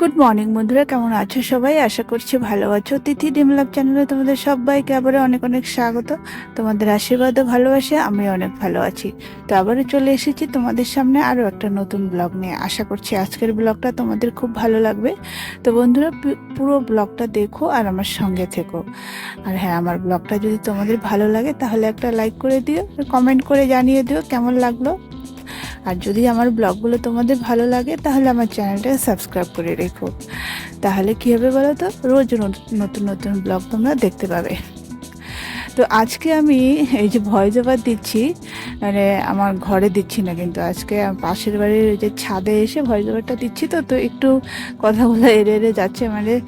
Good morning বন্ধুরা। কেমন আছো সবাই? আশা করছি ভালো আছো। তিথি ডিমলাভ চ্যানেলে তোমাদের সবাইকে আবারও অনেক অনেক স্বাগত। তোমাদের আশীর্বাদ ও ভালোবাসে, আমি অনেক ভালো আছি। তো আবারও চলে এসেছি তোমাদের সামনে আরও একটা নতুন ব্লগ নিয়ে। আশা করছি আজকের ব্লগটা তোমাদের খুব ভালো লাগবে। তো বন্ধুরা পুরো ব্লগটা দেখো আর আমার সঙ্গে থেকো। আর হ্যাঁ আমার ব্লগটা যদি তোমাদের ভালো লাগে, তাহলে একটা লাইক করে দিও কমেন্ট করে জানিয়ে দিও কেমন লাগল। আর যদি আমার ব্লগগুলো তোমাদের ভালো লাগে, তাহলে আমার চ্যানেলটা সাবস্ক্রাইব করে রেখো। তাহলে কী হবে বলো তো? রোজ নত- নতুন নতুন ব্লগ তোমরা দেখতে পাবে। তো আজকে আমি এই যে ভয়েস ওভার দিচ্ছি মানে আমার ঘরে দিচ্ছি না কিন্তু, আজকে পাশের বাড়ির যে ছাদে এসে ভয়েস ওভারটা দিচ্ছি তো তো একটু কথাগুলো এড়ে এড়ে যাচ্ছে মানে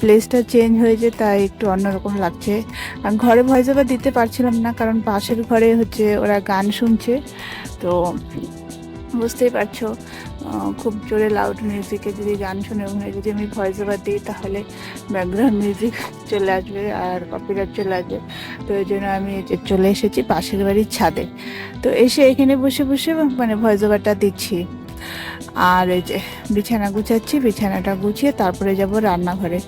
প্লেসটা চেঞ্জ হয়েছে, তাই একটু অন্যরকম লাগছে। আর ঘরে ভয়েস ওভার দিতে পারছিলাম না, কারণ পাশের ঘরে হচ্ছে ওরা গান শুনছে তো বুঝতেই পারছ খুব জোরে লাউড মিউজিকে যদি গান শুনে ওখানে যদি আমি ভয়েস ওভার দিই, তাহলে ব্যাকগ্রাউন্ড মিউজিক চলে আসবে আর কপিরাইট চলে আসবে। তো এই জন্য আমি যে চলে এসেছি পাশের বাড়ির ছাদে। তো এসে এখানে বসে বসে মানে ভয়েস ওভারটা দিচ্ছি। আর এই যে বিছানা গুছাচ্ছি, বিছানাটা গুছিয়ে তারপরে যাব রান্নাঘরে।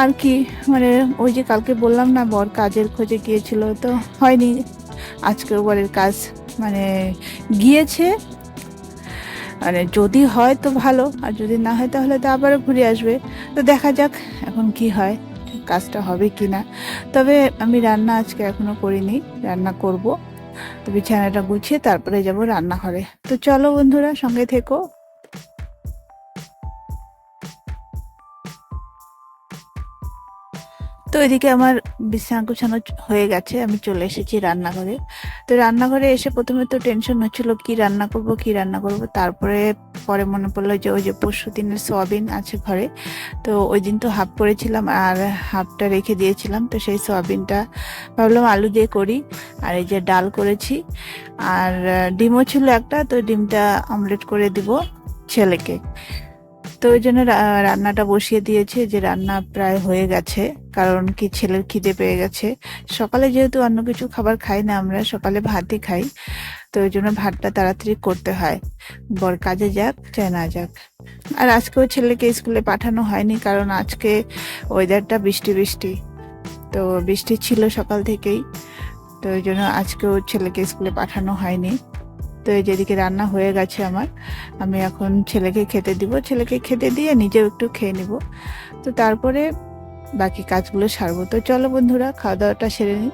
আর কি মানে ওই যে কালকে বললাম না, বর কাজের খোঁজে গিয়েছিল, তো হয়নি। আজকেও বরের কাজ মানে গিয়েছে। মানে যদি হয় তো ভালো, আর যদি না হয় তাহলে তো আবারও ঘুরে আসবে। তো দেখা যাক এখন কি হয়, কাজটা হবে কি না তবে আমি রান্না আজকে এখনও করিনি, রান্না করব। তো বিছানাটা গুছিয়ে তারপরে যাব রান্নাঘরে। তো চলো বন্ধুরা সঙ্গে থেকো। তো এদিকে আমার বিছানা গুছানো হয়ে গেছে, আমি চলে এসেছি রান্নাঘরে। তো রান্নাঘরে এসে প্রথমে তো টেনশন হচ্ছিল, কি রান্না করব, কি রান্না করব? তারপরে, পরে মনে পড়ল যে ওই যে পরশু দিনের সোয়াবিন আছে ঘরে, তো ওই দিন তো হাফ করেছিলাম আর হাফটা রেখে দিয়েছিলাম। তো সেই সোয়াবিনটা ভাবলাম আলু দিয়ে করি, আর এই যে ডাল করেছি। আর ডিমও ছিল একটা, তো ডিমটা অমলেট করে দিব ছেলেকে। তো ওই জন্য রান্নাটা বসিয়ে দিয়েছে যে রান্না প্রায় হয়ে গেছে। কারণ কি ছেলের খিদে পেয়ে গেছে। সকালে যেহেতু অন্য কিছু খাবার খাই না আমরা, সকালে ভাতই খাই। তো ওই জন্য ভাতটা তাড়াতাড়ি করতে হয়। বর কাজে যাক চাই না যাক। আর আজকেও ছেলেকে স্কুলে পাঠানো হয়নি কারণ আজকে ওয়েদারটা বৃষ্টি বৃষ্টি। তো বৃষ্টি ছিল সকাল থেকেই। তো ওই জন্য আজকেও ছেলেকে স্কুলে পাঠানো হয়নি। তো এই যেদিকে রান্না হয়ে গেছে আমার, আমি এখন ছেলেকে খেতে দিব। ছেলেকে খেতে দিয়ে নিজেও একটু খেয়ে নিব। তো তারপরে বাকি কাজগুলো সারবো। তো চলো বন্ধুরা, খাওয়া দাওয়াটা সেরে নিই।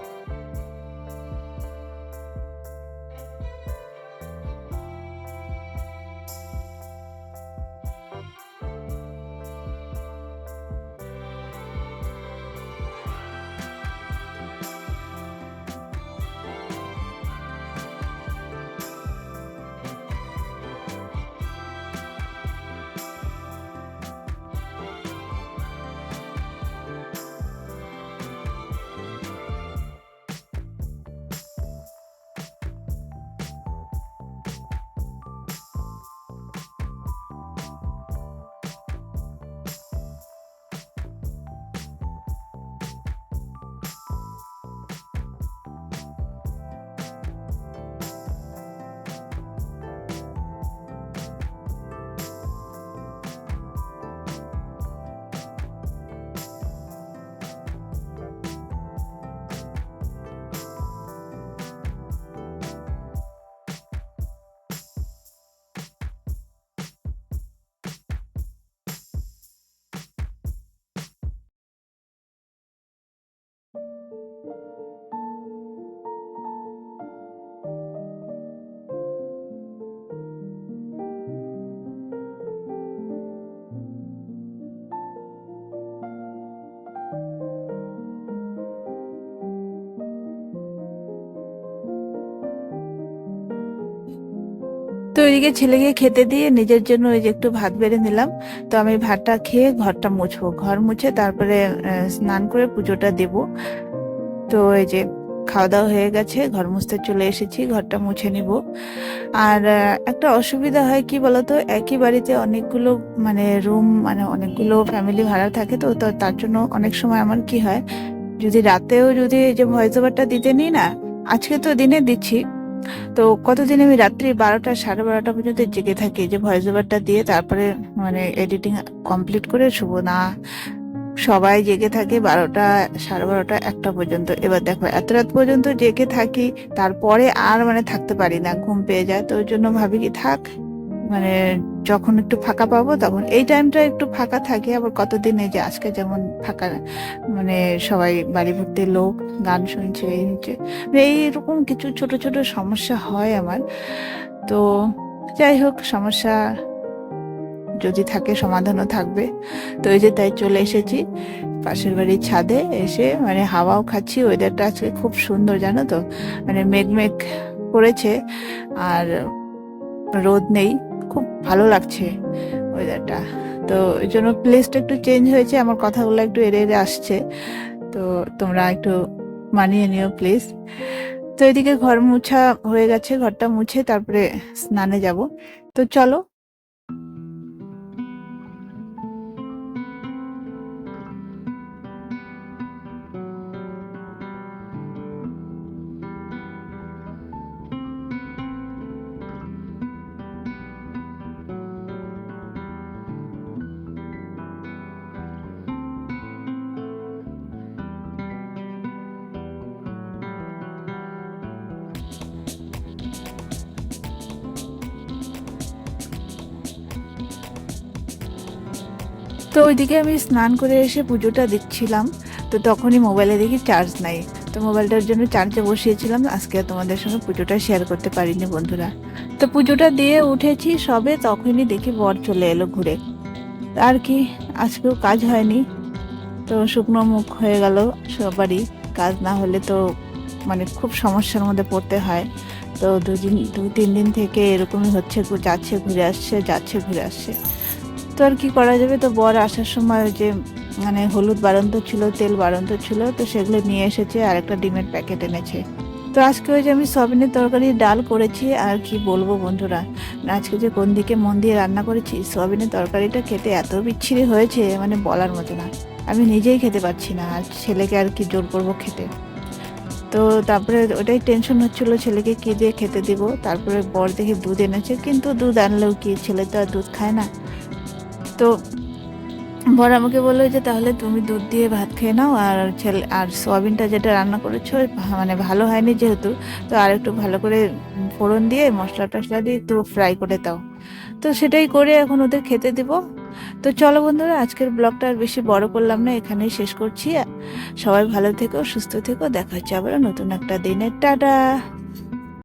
তো এদিকে ছেলেকে খেতে দিয়ে নিজের জন্য ওই যে একটু ভাত বেড়ে নিলাম। তো আমি ভাতটা খেয়ে ঘরটা মুছবো। ঘর মুছে তারপরে স্নান করে পুজোটা দেব। তো এই যে খাওয়া দাওয়া হয়ে গেছে, ঘর মুছতে চলে এসেছি, ঘরটা মুছে নিব। আর একটা অসুবিধা হয় কি বলতো? একই বাড়িতে অনেকগুলো মানে রুম মানে অনেকগুলো ফ্যামিলি ভাড়া থাকে তো তার জন্য অনেক সময় আমার কি হয়, যদি রাতেও যদি এই যে ভয়েস ওভারটা দিতে নিই না, আজকে তো দিনে দিচ্ছি। তো কতদিন আমি রাত্রি বারোটা, সাড়ে বারোটা পর্যন্ত জেগে থাকি, যে ভয়েস ওভারটা দিয়ে তারপরে মানে এডিটিং কমপ্লিট করে শুভ না। সবাই জেগে থাকে বারোটা, সাড়ে বারোটা, একটা পর্যন্ত। এবার দেখো, এত রাত পর্যন্ত জেগে থাকি, তারপরে আর মানে থাকতে পারি না, ঘুম পেয়ে যায়। তো ওই জন্য ভাবি কি থাক মানে যখন একটু ফাঁকা পাবো তখন এই টাইমটা একটু ফাঁকা থাকে, আবার কতদিন এই যে আজকে যেমন ফাঁকা মানে সবাই বাড়ি ভর্তি লোক, গান শুনছে, এই হচ্ছে। এইরকম কিছু ছোট ছোট সমস্যা হয় আমার। তো যাই হোক, সমস্যা যদি থাকে সমাধানও থাকবে। তো এই যে তাই চলে এসেছি, পাশের বাড়ির ছাদে এসে মানে হাওয়াও খাচ্ছি ওয়েদারটা আজকে খুব সুন্দর, জানো তো? মানে মেঘ মেঘ করেছে, আর রোদ নেই। খুব ভালো লাগছে ওয়েদারটা তো ওই জন্য প্লেসটা একটু চেঞ্জ হয়েছে, আমার কথাগুলো একটু এড়ে এড়ে আসছে। তো তোমরা একটু মানিয়ে নিও প্লিজ তো এদিকে ঘর মুছা হয়ে গেছে, ঘরটা মুছে, তারপরে স্নানে যাব। তো চলো তো ওইদিকে আমি স্নান করে এসে পুজোটা দিচ্ছিলাম, তো তখনই মোবাইলে দেখি চার্জ নাই। তো মোবাইলটার জন্য চার্জে বসিয়েছিলাম, আজকে তোমাদের সঙ্গে পুজোটা শেয়ার করতে পারিনি বন্ধুরা। তো পুজোটা দিয়ে উঠেছি সবে, তখনই দেখি বর চলে এলো ঘুরে। আর কি, আজকেও কাজ হয়নি, তো শুকনো মুখ হয়ে গেল সবারই। কাজ না হলে তো মানে খুব সমস্যার মধ্যে পড়তে হয়। তো দুদিন দু তিন দিন থেকে এরকমই হচ্ছে, যাচ্ছে, ঘুরে আসছে, যাচ্ছে, ঘুরে আসছে। তো আর কি করা যাবে? তো বর আসার সময় যে মানে হলুদ বাড়ন্ত ছিল, তেল বাড়ন্ত ছিল, তো সেগুলো নিয়ে এসেছে আর একটা ডিমের প্যাকেট এনেছে। তো আজকে ওই যে আমি সয়াবিনের তরকারি ডাল করেছি, আর কি বলব বন্ধুরা? আজকে যে কোন দিকে মন দিয়ে রান্না করেছি সয়াবিনের তরকারিটা খেতে এত বিচ্ছিরি হয়েছে মানে বলার মতো না। আমি নিজেই খেতে পারছি না, আর ছেলেকে আর কি জোর করব খেতে। তো তারপরে ওটাই টেনশন হচ্ছিল, ছেলেকে কি দিয়ে খেতে দিব? তারপরে বর দেখে দুধ এনেছে, কিন্তু দুধ আনলেও কি? ছেলে তো আর দুধ খায় না। তো বর আমাকে বলল যে, তাহলে তুমি দুধ দিয়ে ভাত খেয়ে নাও, আর ছেলে, আর সোয়াবিনটা যেটা রান্না করেছ মানে ভালো হয়নি যেহেতু, তো আর একটু ভালো করে ফোড়ন দিয়ে, মশলা টশলা দিয়ে একটু ফ্রাই করে দাও। তো সেটাই করে এখন ওদের খেতে দিব। তো চলো বন্ধুরা, আজকের ব্লগটা আর বেশি বড় করলাম না, এখানেই শেষ করছি। সবাই ভালো থেকো, সুস্থ থেকো, দেখা হচ্ছে আবার নতুন একটা দিনের টাটা!